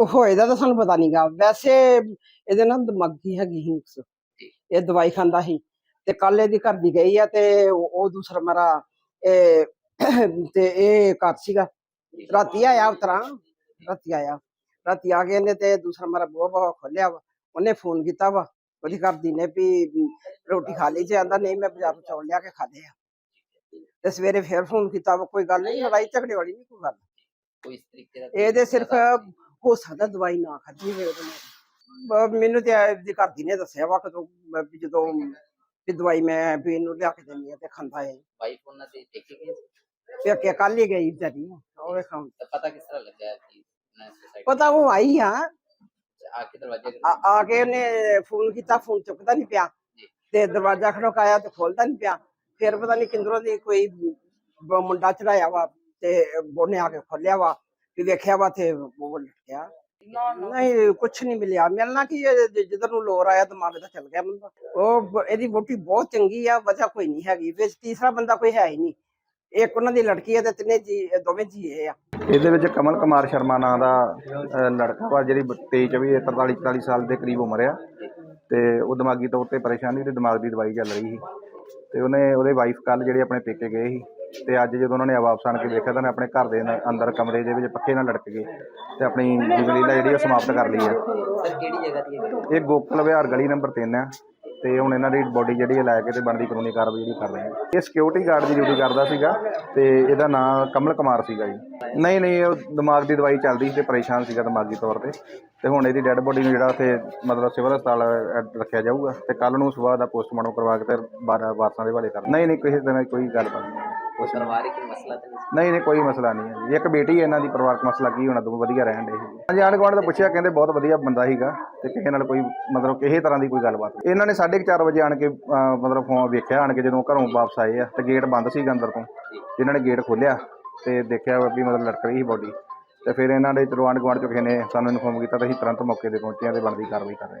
ਉਹ ਹੋਏਦਾ ਤਾਂ ਸਾਨੂੰ ਪਤਾ ਨਹੀਂਗਾ ਵੈਸੇ ਇਹਦੇ ਨਾਲ ਦਿਮਾਗੀ ਹੈਗੀ ਹਿੰਕਸ ਇਹ ਦਵਾਈ ਖਾਂਦਾ ਸੀ ਤੇ ਕੱਲ ਇਹਦੀ ਘਰ ਦੀ ਗਈ ਆ ਤੇ ਉਹ ਦੂਸਰਾ ਮੇਰਾ ਇਹ ਤੇ ਇਹ ਘਰ ਸੀਗਾ। ਰਾਤੀ ਆਇਆ ਉਤਰਾ ਰਾਤੀ ਆਇਆ। ਰਾਤੀ ਆ ਨੇ ਤੇ ਦੂਸਰਾ ਮੇਰਾ ਬੂਹਾ ਬਾਹਾ ਖੋਲਿਆ ਵਾ। ਉਹਨੇ ਫੋਨ ਕੀਤਾ ਵਾ ਉਹਦੀ ਘਰ ਦੀ ਨੇ ਵੀ ਰੋਟੀ ਖਾ ਲਈ ਜੇ ਆਂਦਾ ਨਹੀਂ ਮੈਂ ਬਾਜ਼ਾਰੋਂ ਚੌਲ ਲਿਆ ਕੇ ਖਾਦੇ ਆ। ਤੇ ਸਵੇਰੇ ਫੇਰ ਫੋਨ ਕੀਤਾ ਵਾ ਕੋਈ ਗੱਲ ਨਹੀਂ ਲੜਾਈ ਝਗੜੇ ਵਾਲੀ ਨਹੀਂ ਕੋਈ ਗੱਲ। ਕੋਈ ਇਸ ਤਰੀਕੇ ਦਾ ਇਹਦੇ ਸਿਰਫ ਹੋ ਸਕਦਾ ਦਵਾਈ ਨਾ ਖਾਧੀ ਹੋਵੇ ਉਹਦੇ ਨਾਲ। ਬ- ਮੈਨੂੰ ਤੇ ਇਹਦੀ ਘਰ ਦੀ ਨੇ ਦੱਸਿਆ ਵਾ ਕਦੋਂ ਵੀ ਜਦੋਂ ਵੀ ਦਵਾਈ ਮੈਂ ਵੀ ਇਹਨੂੰ ਲਿਆ ਕੇ ਦਿੰਦੀ ਆ ਤੇ ਖਾਂਦਾ ਹੈ ਵਾਈਫ ਉਹਨਾਂ ਦੇ ਦੇਖੇ ਗਏ ਸੀ? ਤੇ ਅੱਗੇ ਕੱਲ ਹੀ ਗਈ ਵਿਚਾਰੀ ਉਹ ਵੇਖਾਂ। ਤਾਂ ਪਤਾ ਕਿਸ ਤਰ੍ਹਾਂ ਲੱਗਿਆ ਕਿ ਨਾ ਸੁਸਾਇਡ ਪਤਾ ਉਹ ਆਈ ਆ। ਆ ਕੇ ਦਰਵਾਜ਼ੇ ਆ ਆ ਕੇ ਉਹਨੇ ਫੋਨ ਕੀਤਾ ਫੋਨ ਚੁੱਕਦਾ ਨਹੀਂ ਪਿਆ। ਤੇ ਦਰਵਾਜ਼ਾ ਖੜਕਾਇਆ ਤੇ ਖੋਲਦਾ ਨਹੀਂ ਪਿਆ। ਫਿਰ ਪਤਾ ਨਹੀਂ ਕਿੰਦਰੋਂ ਦੀ ਕੋਈ ਬ- ਮੁੰਡਾ ਚੜਾਇਆ ਵਾ ਤੇ ਉਹਨੇ ਆ ਕੇ ਖੋਲਿਆ ਵਾ। ਵੀ ਵੇਖਿਆ ਵਾ ਤੇ ਉਹ ਲਟਕਿਆ। ਨਹੀਂ ਕੁਛ ਨਹੀਂ ਮਿਲਿਆ। ਮਿਲਣਾ ਕੀ ਜਿੱਧਰ ਨੂੰ ਲੋਰ ਆਇਆ ਦਿਮਾਗ ਦਾ ਚੱਲ ਗਿਆ ਬੰਦਾ। ਉਹ ਇਹਦੀ ਵੋਟੀ ਬਹੁਤ ਚੰਗੀ ਆ ਵਜ੍ਹਾ ਕੋਈ ਨਹੀਂ ਹੈਗੀ। ਵਿੱਚ ਤੀਸਰਾ ਬੰਦਾ ਕੋਈ ਹੈ ਹੀ ਨਹੀਂ। ਇੱਕ ਉਹਨਾਂ ਦੀ ਲੜਕੀ ਹੈ ਤੇ ਤਿੰਨੇ ਜੀ ਦੋਵੇਂ ਜੀ ਇਹ ਆ। ਇਹਦੇ ਵਿੱਚ ਕਮਲ ਕੁਮਾਰ ਸ਼ਰਮਾ ਨਾਂ ਦਾ ਲੜਕਾ ਵਾ ਜਿਹੜੀ 23 24 43 44 ਸਾਲ ਦੇ ਕਰੀਬ ਉਮਰ ਆ। ਤੇ ਉਹ ਦਿਮਾਗੀ ਤੌਰ ਤੇ ਪਰੇਸ਼ਾਨ ਤੇ ਦਿਮਾਗ ਦੀ ਦਵਾਈ ਚੱਲ ਰਹੀ ਸੀ। ਤੇ ਉਹਨੇ ਉਹਦੇ ਵਾਈਫ ਕੱਲ ਜਿਹੜੇ ਆਪਣੇ ਪੇਕੇ ਗਏ ਸੀ। ਤੇ ਅੱਜ ਜਦੋਂ ਉਹਨਾਂ ਨੇ ਵਾਪਸ ਆਣ ਕੇ ਵੇਖਿਆ ਤਾਂ ਉਹਨੇ ਆਪਣੇ ਘਰ ਦੇ ਨ- ਅੰਦਰ ਕਮਰੇ ਦੇ ਵਿੱਚ ਪੱਖੇ ਨਾਲ ਲਟਕ ਗਏ ਤੇ ਆਪਣੀ ਜੀਵਨ ਜਿਹੜੀ ਉਹ ਸਮਾਪਤ ਕਰ ਲਈ ਆ। ਸਰ ਕਿਹੜੀ ਜਗ੍ਹਾ ਦੀ ਹੈ? ਇਹ ਗੋਕਲ ਵਿਹਾਰ ਗਲੀ ਨੰਬਰ 3 ਆ ਤੇ ਹੁਣ ਇਹਨਾਂ ਦੀ ਬੋਡੀ ਜਿਹੜੀ ਹੈ ਲੈ ਕੇ ਤੇ ਬਣਦੀ ਕਾਨੂੰਨੀ ਕਾਰਵਾਈ ਜਿਹੜੀ ਕਰ ਰਹੇ ਆ। ਇਹ ਸਿਕਿਉਰਿਟੀ ਗਾਰਡ ਦੀ ਡਿਊਟੀ ਕਰਦਾ ਸੀਗਾ ਤੇ ਇਹਦਾ ਨਾਮ ਕਮਲ ਕੁਮਾਰ ਸੀਗਾ ਜੀ। ਨਹੀਂ ਨਹੀਂ ਉਹ ਦਿਮਾਗ ਦੀ ਦਵਾਈ ਚੱਲਦੀ ਸੀ ਤੇ ਪਰੇਸ਼ਾਨ ਸੀਗਾ ਦਿਮਾਗੀ ਤੌਰ ਤੇ ਤੇ ਹੁਣ ਇਹਦੀ ਡੈੱਡ ਬੋਡੀ ਨੂੰ ਜਿਹੜਾ ਉੱਥੇ ਮਤਲਬ ਸਿਵਲ ਹਸਪਤਾਲ ਰੱਖਿਆ ਜਾਊਗਾ ਤੇ ਕੱਲ ਨੂੰ ਸਵੇਰ ਦਾ ਪੋਸਟਮਾਰਟਮ ਕਰਵਾ ਕੇ ਤੇ ਬਾਰਾਂ ਵਾਰਸਾਂ ਦੇ ਹਵਾਲੇ ਕਰ ਨਹੀਂ ਨਹੀਂ ਕਿਸੇ ਤਰ੍ਹਾਂ ਦੀ ਕੋਈ ਗੱਲਬਾਤ ਨਹੀਂ। ਕੁਛ ਨਹੀਂ ਪਰਿਵਾਰਿਕ ਮਸਲਾ ਤਾਂ ਨਹੀਂ ਨਹੀਂ ਨਹੀਂ ਕੋਈ ਮਸਲਾ ਨਹੀਂ ਹੈ ਜੀ। ਇੱਕ ਬੇਟੀ ਹੈ ਇਹਨਾਂ ਦੀ ਪਰਿਵਾਰਕ ਮਸਲਾ ਕੀ ਹੋਣਾ ਦੋ ਵਧੀਆ ਰਹਿਣ ਦੇ ਹਾਂਜੀ ਆਂਢ ਗੁਆਂਢ ਤੋਂ ਪੁੱਛਿਆ ਕਹਿੰਦੇ ਬਹੁਤ ਵਧੀਆ ਬੰਦਾ ਸੀਗਾ ਤੇ ਕਿਸੇ ਨਾਲ ਕੋਈ ਮਤਲਬ ਕਿਸੇ ਤਰ੍ਹਾਂ ਦੀ ਕੋਈ ਗੱਲਬਾਤ ਨਹੀਂ। ਇਹਨਾਂ ਨੇ 4:30 ਵਜੇ ਆਣ ਕੇ ਅਹ, ਮਤਲਬ ਫੋਨ ਵੇਖਿਆ ਆਣ ਕੇ ਜਦੋਂ ਘਰੋਂ ਵਾਪਸ ਆਏ ਆ ਤੇ ਗੇਟ ਬੰਦ ਸੀਗਾ ਅੰਦਰ ਤੋਂ ਇਹਨਾਂ ਨੇ ਗੇਟ ਖੋਲ੍ਹਿਆ ਤੇ ਦੇਖਿਆ ਵੀ ਮਤਲਬ ਲਟਕ ਰਹੀ ਸੀ ਬੋਡੀ ਤੇ ਫਿਰ ਇਹਨਾਂ ਦੇ ਚਲੋ ਆਂਢ ਗੁਆਂਢ ਚੋਂ ਕਿਸੇ ਨੇ ਸਾਨੂੰ ਇਨਫੋਰਮ ਕੀਤਾ ਤਾਂ ਅਸੀਂ ਤੁਰੰਤ ਮੌਕੇ ਤੇ ਪਹੁੰਚੇ ਹਾਂ ਤੇ ਬਣਦੀ ਕਾਰਵਾਈ ਕਰ ਰਹੇ ਹਾਂ